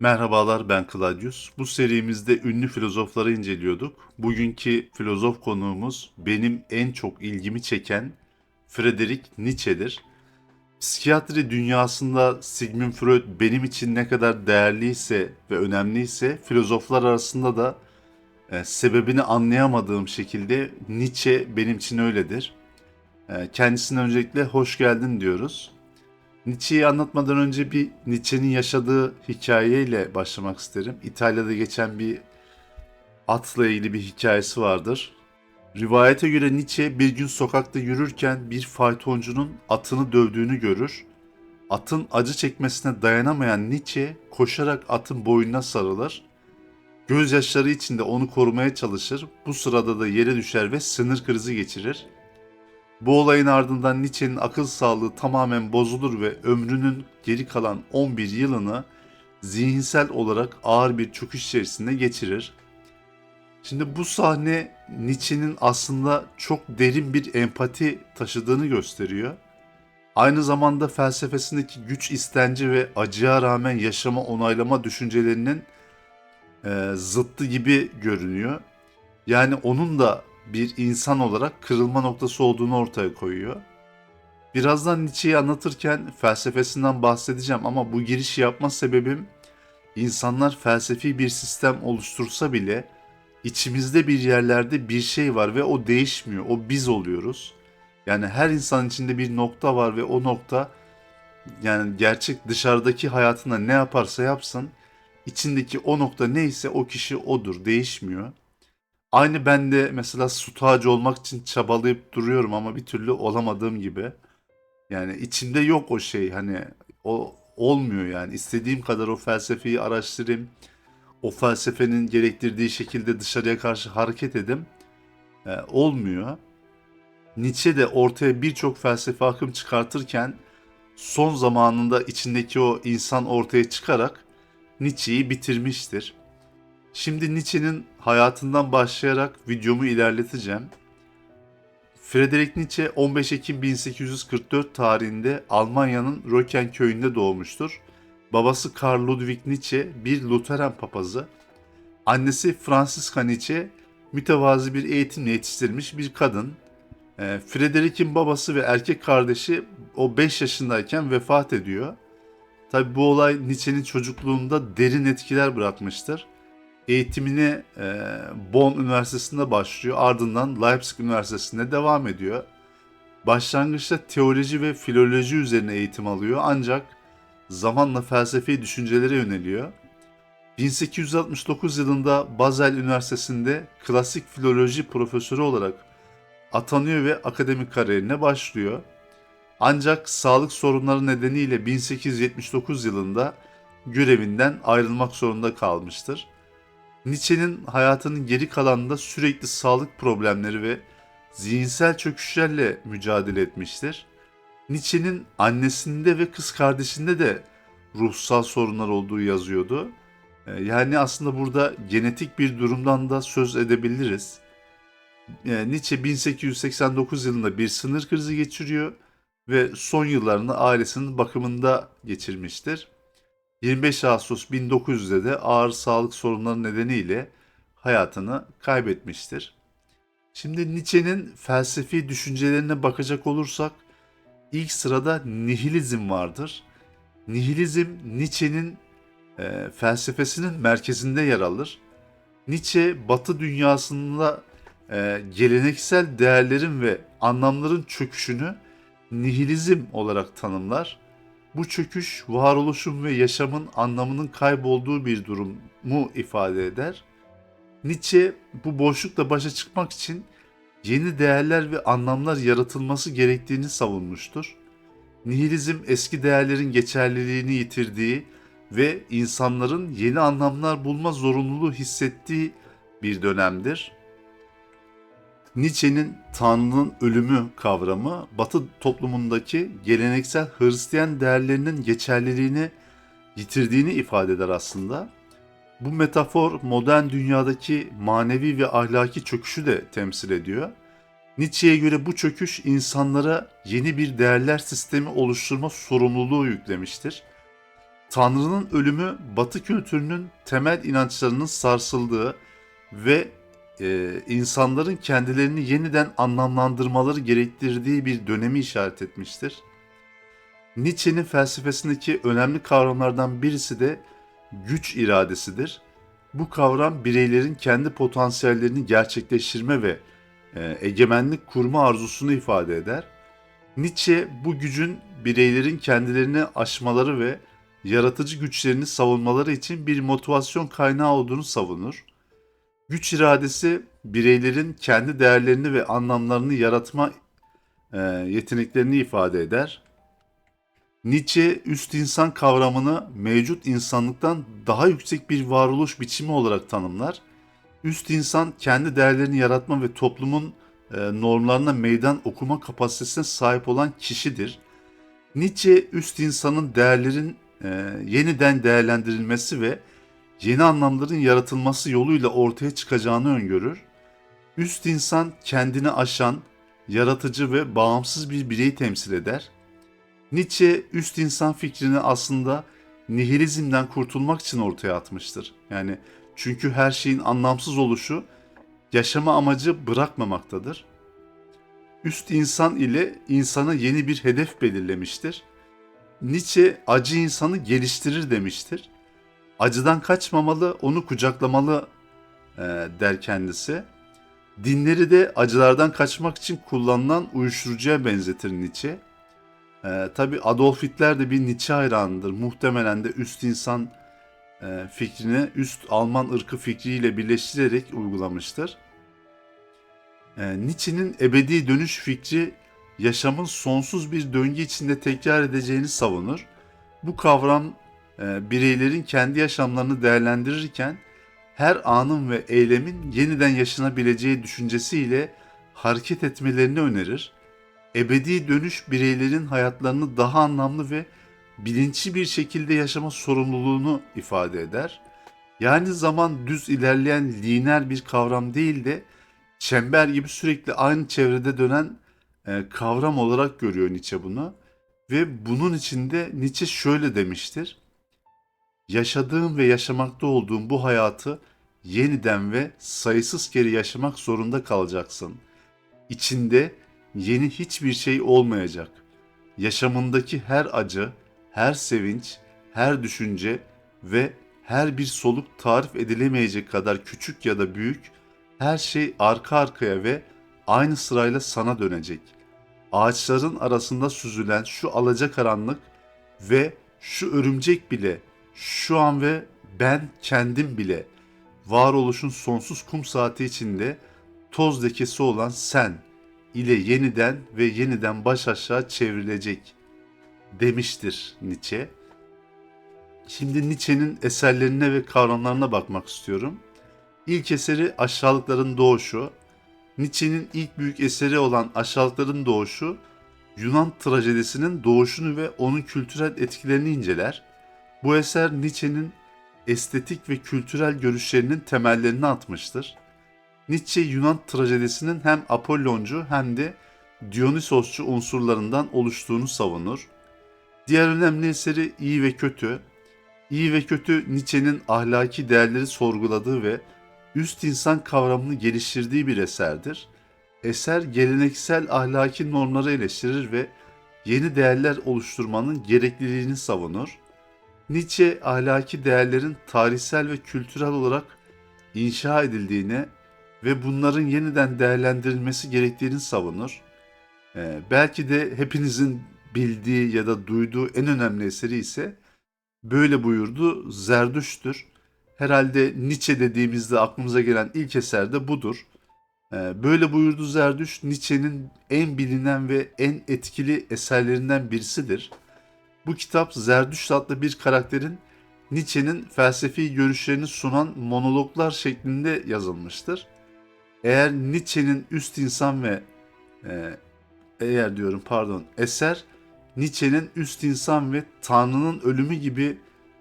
Merhabalar ben Claudius. Bu serimizde ünlü filozofları inceliyorduk. Bugünkü filozof konuğumuz benim en çok ilgimi çeken Friedrich Nietzsche'dir. Psikiyatri dünyasında Sigmund Freud benim için ne kadar değerliyse ve önemliyse filozoflar arasında da e, sebebini anlayamadığım şekilde Nietzsche benim için öyledir. E, kendisine öncelikle hoş geldin diyoruz. Nietzsche'yi anlatmadan önce bir Nietzsche'nin yaşadığı hikayeyle başlamak isterim. İtalya'da geçen bir atla ilgili bir hikayesi vardır. Rivayete göre Nietzsche bir gün sokakta yürürken bir faytoncunun atını dövdüğünü görür. Atın acı çekmesine dayanamayan Nietzsche koşarak atın boynuna sarılır. Gözyaşları içinde onu korumaya çalışır. Bu sırada da yere düşer ve sinir krizi geçirir. Bu olayın ardından Nietzsche'nin akıl sağlığı tamamen bozulur ve ömrünün geri kalan 11 yılını zihinsel olarak ağır bir çöküş içerisinde geçirir. Şimdi bu sahne Nietzsche'nin aslında çok derin bir empati taşıdığını gösteriyor. Aynı zamanda felsefesindeki güç istenci ve acıya rağmen yaşama onaylama düşüncelerinin e, zıttı gibi görünüyor. Yani onun da bir insan olarak kırılma noktası olduğunu ortaya koyuyor. Birazdan Nietzsche'yi anlatırken felsefesinden bahsedeceğim ama bu girişi yapma sebebim insanlar felsefi bir sistem oluştursa bile içimizde bir yerlerde bir şey var ve o değişmiyor. O biz oluyoruz. Yani her insan içinde bir nokta var ve o nokta yani gerçek dışarıdaki hayatında ne yaparsa yapsın içindeki o nokta neyse o kişi odur, değişmiyor. Aynı ben de mesela stoğacı olmak için çabalayıp duruyorum ama bir türlü olamadığım gibi. Yani içimde yok o şey hani o olmuyor yani. İstediğim kadar o felsefeyi araştırayım. O felsefenin gerektirdiği şekilde dışarıya karşı hareket edim. Ee, olmuyor. Nietzsche de ortaya birçok felsefe akım çıkartırken son zamanında içindeki o insan ortaya çıkarak Nietzsche'yi bitirmiştir. Şimdi Nietzsche'nin hayatından başlayarak videomu ilerleteceğim. Friedrich Nietzsche 15 Ekim 1844 tarihinde Almanya'nın Röken köyünde doğmuştur. Babası Karl Ludwig Nietzsche bir Lutheran papazı. Annesi Franziska Nietzsche mütevazi bir eğitimle yetiştirilmiş bir kadın. E, Friedrich'in babası ve erkek kardeşi o 5 yaşındayken vefat ediyor. Tabi bu olay Nietzsche'nin çocukluğunda derin etkiler bırakmıştır eğitimini e, Bonn Üniversitesi'nde başlıyor. Ardından Leipzig Üniversitesi'nde devam ediyor. Başlangıçta teoloji ve filoloji üzerine eğitim alıyor ancak zamanla felsefi düşüncelere yöneliyor. 1869 yılında Basel Üniversitesi'nde klasik filoloji profesörü olarak atanıyor ve akademik kariyerine başlıyor. Ancak sağlık sorunları nedeniyle 1879 yılında görevinden ayrılmak zorunda kalmıştır. Nietzsche'nin hayatının geri kalanında sürekli sağlık problemleri ve zihinsel çöküşlerle mücadele etmiştir. Nietzsche'nin annesinde ve kız kardeşinde de ruhsal sorunlar olduğu yazıyordu. Ee, yani aslında burada genetik bir durumdan da söz edebiliriz. Ee, Nietzsche 1889 yılında bir sınır krizi geçiriyor ve son yıllarını ailesinin bakımında geçirmiştir. 25 Ağustos 1900'de de ağır sağlık sorunları nedeniyle hayatını kaybetmiştir. Şimdi Nietzsche'nin felsefi düşüncelerine bakacak olursak ilk sırada nihilizm vardır. Nihilizm Nietzsche'nin e, felsefesinin merkezinde yer alır. Nietzsche Batı dünyasında e, geleneksel değerlerin ve anlamların çöküşünü nihilizm olarak tanımlar bu çöküş varoluşun ve yaşamın anlamının kaybolduğu bir durumu ifade eder. Nietzsche bu boşlukla başa çıkmak için yeni değerler ve anlamlar yaratılması gerektiğini savunmuştur. Nihilizm eski değerlerin geçerliliğini yitirdiği ve insanların yeni anlamlar bulma zorunluluğu hissettiği bir dönemdir. Nietzsche'nin Tanrı'nın ölümü kavramı Batı toplumundaki geleneksel Hristiyan değerlerinin geçerliliğini yitirdiğini ifade eder aslında. Bu metafor modern dünyadaki manevi ve ahlaki çöküşü de temsil ediyor. Nietzsche'ye göre bu çöküş insanlara yeni bir değerler sistemi oluşturma sorumluluğu yüklemiştir. Tanrı'nın ölümü Batı kültürünün temel inançlarının sarsıldığı ve e, insanların kendilerini yeniden anlamlandırmaları gerektirdiği bir dönemi işaret etmiştir. Nietzsche'nin felsefesindeki önemli kavramlardan birisi de güç iradesidir. Bu kavram bireylerin kendi potansiyellerini gerçekleştirme ve e, egemenlik kurma arzusunu ifade eder. Nietzsche bu gücün bireylerin kendilerini aşmaları ve yaratıcı güçlerini savunmaları için bir motivasyon kaynağı olduğunu savunur. Güç iradesi bireylerin kendi değerlerini ve anlamlarını yaratma e, yeteneklerini ifade eder. Nietzsche üst insan kavramını mevcut insanlıktan daha yüksek bir varoluş biçimi olarak tanımlar. Üst insan kendi değerlerini yaratma ve toplumun e, normlarına meydan okuma kapasitesine sahip olan kişidir. Nietzsche üst insanın değerlerin e, yeniden değerlendirilmesi ve yeni anlamların yaratılması yoluyla ortaya çıkacağını öngörür. Üst insan kendini aşan, yaratıcı ve bağımsız bir bireyi temsil eder. Nietzsche üst insan fikrini aslında nihilizmden kurtulmak için ortaya atmıştır. Yani çünkü her şeyin anlamsız oluşu yaşama amacı bırakmamaktadır. Üst insan ile insana yeni bir hedef belirlemiştir. Nietzsche acı insanı geliştirir demiştir. Acıdan kaçmamalı, onu kucaklamalı e, der kendisi. Dinleri de acılardan kaçmak için kullanılan uyuşturucuya benzetir Nietzsche. E, Tabi Adolf Hitler de bir Nietzsche hayranıdır. Muhtemelen de üst insan e, fikrini üst Alman ırkı fikriyle birleştirerek uygulamıştır. E, Nietzsche'nin ebedi dönüş fikri yaşamın sonsuz bir döngü içinde tekrar edeceğini savunur. Bu kavram bireylerin kendi yaşamlarını değerlendirirken her anın ve eylemin yeniden yaşanabileceği düşüncesiyle hareket etmelerini önerir. Ebedi dönüş bireylerin hayatlarını daha anlamlı ve bilinçli bir şekilde yaşama sorumluluğunu ifade eder. Yani zaman düz ilerleyen lineer bir kavram değil de çember gibi sürekli aynı çevrede dönen e, kavram olarak görüyor Nietzsche bunu. Ve bunun içinde Nietzsche şöyle demiştir. Yaşadığım ve yaşamakta olduğum bu hayatı yeniden ve sayısız kere yaşamak zorunda kalacaksın. İçinde yeni hiçbir şey olmayacak. Yaşamındaki her acı, her sevinç, her düşünce ve her bir soluk tarif edilemeyecek kadar küçük ya da büyük her şey arka arkaya ve aynı sırayla sana dönecek. Ağaçların arasında süzülen şu alacakaranlık ve şu örümcek bile, şu an ve ben kendim bile varoluşun sonsuz kum saati içinde toz lekesi olan sen ile yeniden ve yeniden baş aşağı çevrilecek demiştir Nietzsche. Şimdi Nietzsche'nin eserlerine ve kavramlarına bakmak istiyorum. İlk eseri Aşağılıkların Doğuşu. Nietzsche'nin ilk büyük eseri olan Aşağılıkların Doğuşu, Yunan trajedisinin doğuşunu ve onun kültürel etkilerini inceler. Bu eser Nietzsche'nin estetik ve kültürel görüşlerinin temellerini atmıştır. Nietzsche Yunan trajedisinin hem Apolloncu hem de Dionysosçu unsurlarından oluştuğunu savunur. Diğer önemli eseri İyi ve Kötü. İyi ve Kötü Nietzsche'nin ahlaki değerleri sorguladığı ve üst insan kavramını geliştirdiği bir eserdir. Eser geleneksel ahlaki normları eleştirir ve yeni değerler oluşturmanın gerekliliğini savunur. Nietzsche ahlaki değerlerin tarihsel ve kültürel olarak inşa edildiğine ve bunların yeniden değerlendirilmesi gerektiğini savunur. Ee, belki de hepinizin bildiği ya da duyduğu en önemli eseri ise böyle buyurdu Zerdüşt'tür. Herhalde Nietzsche dediğimizde aklımıza gelen ilk eser de budur. Ee, böyle buyurdu Zerdüşt, Nietzsche'nin en bilinen ve en etkili eserlerinden birisidir. Bu kitap Zerdüşt adlı bir karakterin Nietzsche'nin felsefi görüşlerini sunan monologlar şeklinde yazılmıştır. Eğer Nietzsche'nin üst insan ve e, eğer diyorum pardon eser Nietzsche'nin üst insan ve Tanrı'nın ölümü gibi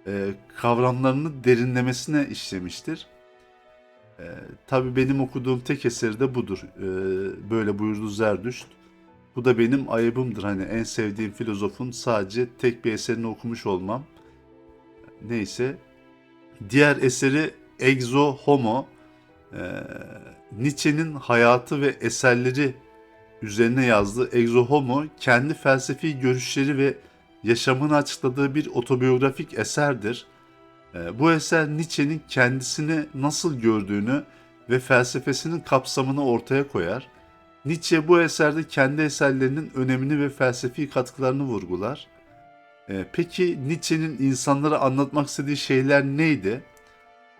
e, kavramlarını derinlemesine işlemiştir. E, Tabii benim okuduğum tek eseri de budur. E, böyle buyurdu Zerdüşt. Bu da benim ayıbımdır. Hani en sevdiğim filozofun sadece tek bir eserini okumuş olmam. neyse. Diğer eseri Exo Homo. Ee, Nietzsche'nin hayatı ve eserleri üzerine yazdığı Exo Homo kendi felsefi görüşleri ve yaşamını açıkladığı bir otobiyografik eserdir. Ee, bu eser Nietzsche'nin kendisini nasıl gördüğünü ve felsefesinin kapsamını ortaya koyar. Nietzsche bu eserde kendi eserlerinin önemini ve felsefi katkılarını vurgular. Ee, peki Nietzsche'nin insanlara anlatmak istediği şeyler neydi?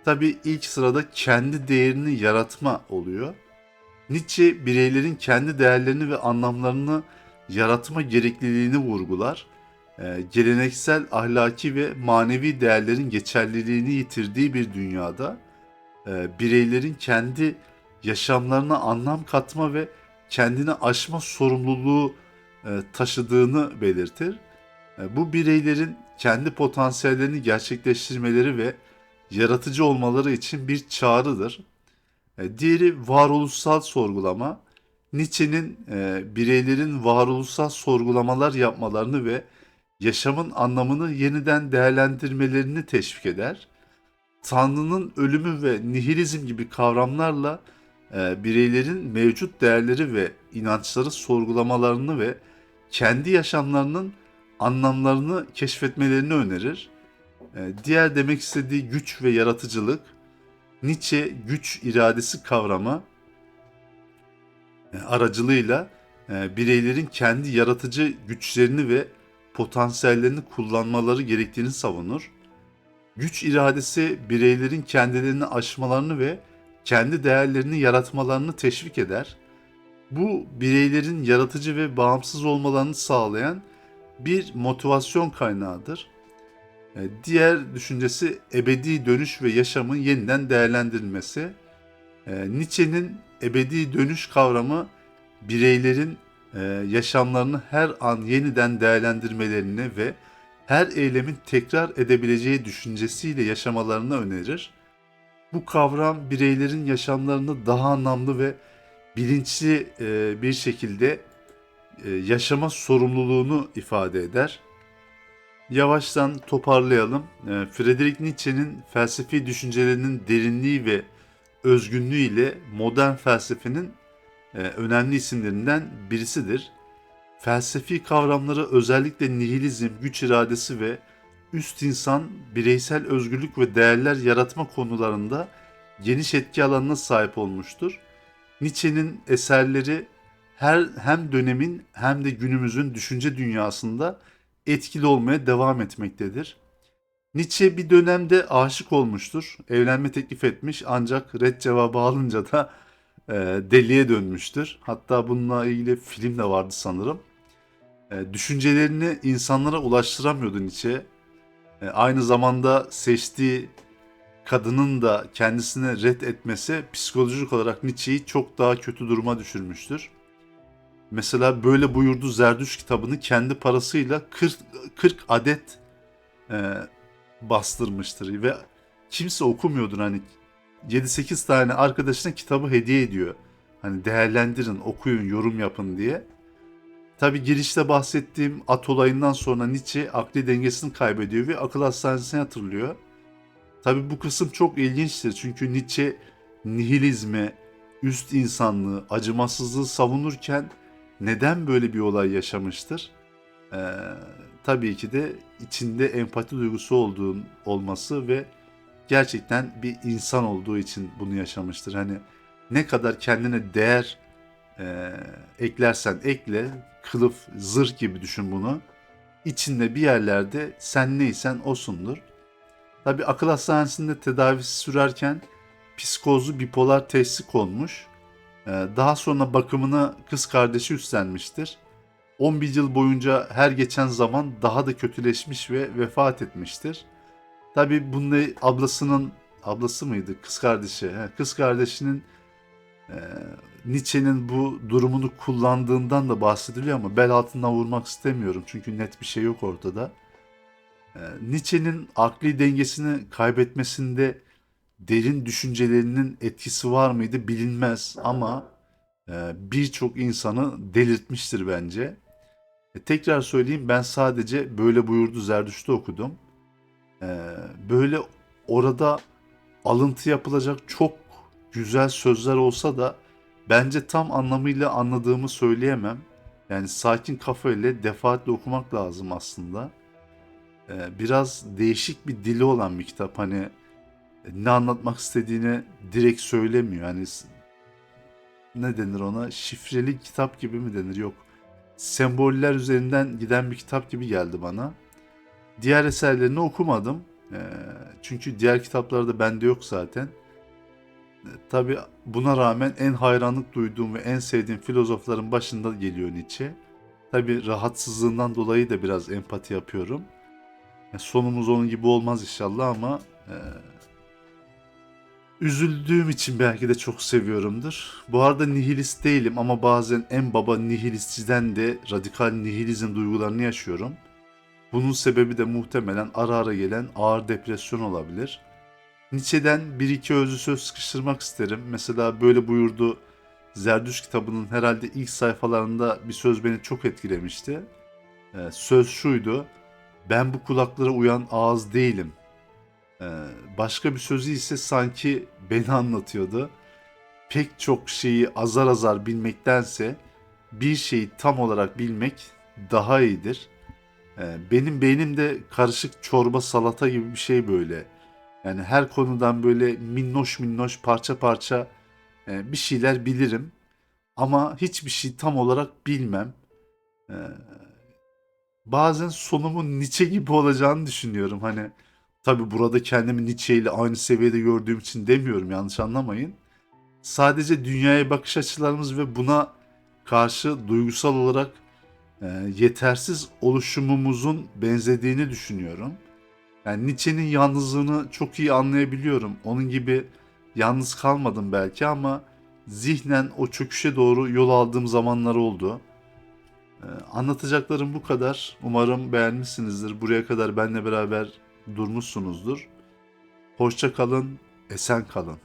Tabii ilk sırada kendi değerini yaratma oluyor. Nietzsche bireylerin kendi değerlerini ve anlamlarını yaratma gerekliliğini vurgular. Ee, geleneksel ahlaki ve manevi değerlerin geçerliliğini yitirdiği bir dünyada e, bireylerin kendi yaşamlarına anlam katma ve kendini aşma sorumluluğu e, taşıdığını belirtir. E, bu bireylerin kendi potansiyellerini gerçekleştirmeleri ve yaratıcı olmaları için bir çağrıdır. E, diğeri varoluşsal sorgulama. Nietzsche'nin bireylerin varoluşsal sorgulamalar yapmalarını ve yaşamın anlamını yeniden değerlendirmelerini teşvik eder. Tanrı'nın ölümü ve nihilizm gibi kavramlarla e, bireylerin mevcut değerleri ve inançları sorgulamalarını ve kendi yaşamlarının anlamlarını keşfetmelerini önerir. E, diğer demek istediği güç ve yaratıcılık, Nietzsche güç iradesi kavramı e, aracılığıyla bireylerin kendi yaratıcı güçlerini ve potansiyellerini kullanmaları gerektiğini savunur. Güç iradesi bireylerin kendilerini aşmalarını ve kendi değerlerini yaratmalarını teşvik eder. Bu bireylerin yaratıcı ve bağımsız olmalarını sağlayan bir motivasyon kaynağıdır. E, Diğer düşüncesi ebedi dönüş ve yaşamın yeniden değerlendirilmesi. E, Nietzsche'nin ebedi dönüş kavramı bireylerin e, yaşamlarını her an yeniden değerlendirmelerini ve her eylemin tekrar edebileceği düşüncesiyle yaşamalarını önerir. Bu kavram bireylerin yaşamlarını daha anlamlı ve bilinçli e, bir şekilde e, yaşama sorumluluğunu ifade eder. Yavaştan toparlayalım. E, Friedrich Nietzsche'nin felsefi düşüncelerinin derinliği ve özgünlüğü ile modern felsefenin önemli isimlerinden birisidir. Felsefi kavramları özellikle nihilizm, güç iradesi ve üst insan, bireysel özgürlük ve değerler yaratma konularında geniş etki alanına sahip olmuştur. Nietzsche'nin eserleri her hem dönemin hem de günümüzün düşünce dünyasında etkili olmaya devam etmektedir. Nietzsche bir dönemde aşık olmuştur. Evlenme teklif etmiş ancak red cevabı alınca da e, deliye dönmüştür. Hatta bununla ilgili film de vardı sanırım. E, düşüncelerini insanlara ulaştıramıyordu Nietzsche. E, aynı zamanda seçtiği kadının da kendisine red etmesi psikolojik olarak Nietzsche'yi çok daha kötü duruma düşürmüştür. Mesela böyle buyurdu Zerdüş kitabını kendi parasıyla 40, 40 adet e, bastırmıştır ve kimse okumuyordur hani 7-8 tane arkadaşına kitabı hediye ediyor. Hani değerlendirin, okuyun, yorum yapın diye. Tabi girişte bahsettiğim at olayından sonra Nietzsche akli dengesini kaybediyor ve akıl hastanesine yatırılıyor. Tabi bu kısım çok ilginçtir çünkü Nietzsche nihilizmi, üst insanlığı, acımasızlığı savunurken neden böyle bir olay yaşamıştır? Ee, tabii ki de içinde empati duygusu olduğun olması ve gerçekten bir insan olduğu için bunu yaşamıştır. Hani ne kadar kendine değer e, eklersen ekle, kılıf, zırh gibi düşün bunu. İçinde bir yerlerde sen neysen osundur. Tabi akıl hastanesinde tedavisi sürerken psikozlu bipolar teşhisi konmuş. Ee, daha sonra bakımını kız kardeşi üstlenmiştir. 11 yıl boyunca her geçen zaman daha da kötüleşmiş ve vefat etmiştir. Tabi bunda ablasının ablası mıydı kız kardeşi? He, kız kardeşinin e, Nietzsche'nin bu durumunu kullandığından da bahsediliyor ama bel altından vurmak istemiyorum çünkü net bir şey yok ortada. E, Nietzsche'nin akli dengesini kaybetmesinde derin düşüncelerinin etkisi var mıydı bilinmez ama e, birçok insanı delirtmiştir bence. E, tekrar söyleyeyim ben sadece böyle buyurdu Zerdüşt'ü okudum. Ee, böyle orada alıntı yapılacak çok güzel sözler olsa da bence tam anlamıyla anladığımı söyleyemem. Yani sakin kafayla defaatle okumak lazım aslında. Ee, biraz değişik bir dili olan bir kitap. Hani ne anlatmak istediğini direkt söylemiyor. S- ne denir ona? Şifreli kitap gibi mi denir? Yok. Semboller üzerinden giden bir kitap gibi geldi bana. Diğer eserlerini okumadım. Ee, çünkü diğer kitaplarda bende yok zaten. Tabii buna rağmen en hayranlık duyduğum ve en sevdiğim filozofların başında geliyor Nietzsche. Tabii rahatsızlığından dolayı da biraz empati yapıyorum. E, Sonumuz onun gibi olmaz inşallah ama e, üzüldüğüm için belki de çok seviyorumdur. Bu arada nihilist değilim ama bazen en baba nihilistçiden de radikal nihilizm duygularını yaşıyorum. Bunun sebebi de muhtemelen ara ara gelen ağır depresyon olabilir. Nietzsche'den bir iki özlü söz sıkıştırmak isterim. Mesela böyle buyurdu Zerdüş kitabının herhalde ilk sayfalarında bir söz beni çok etkilemişti. Ee, söz şuydu. Ben bu kulaklara uyan ağız değilim. Ee, başka bir sözü ise sanki beni anlatıyordu. Pek çok şeyi azar azar bilmektense bir şeyi tam olarak bilmek daha iyidir. Ee, benim beynim de karışık çorba salata gibi bir şey böyle. Yani her konudan böyle minnoş minnoş parça parça e, bir şeyler bilirim. Ama hiçbir şey tam olarak bilmem. Ee, bazen sonumun Nietzsche gibi olacağını düşünüyorum. Hani tabi burada kendimi Nietzsche ile aynı seviyede gördüğüm için demiyorum yanlış anlamayın. Sadece dünyaya bakış açılarımız ve buna karşı duygusal olarak e, yetersiz oluşumumuzun benzediğini düşünüyorum. Yani Nietzsche'nin yalnızlığını çok iyi anlayabiliyorum. Onun gibi yalnız kalmadım belki ama zihnen o çöküşe doğru yol aldığım zamanlar oldu. Ee, anlatacaklarım bu kadar. Umarım beğenmişsinizdir. Buraya kadar benimle beraber durmuşsunuzdur. Hoşça kalın, esen kalın.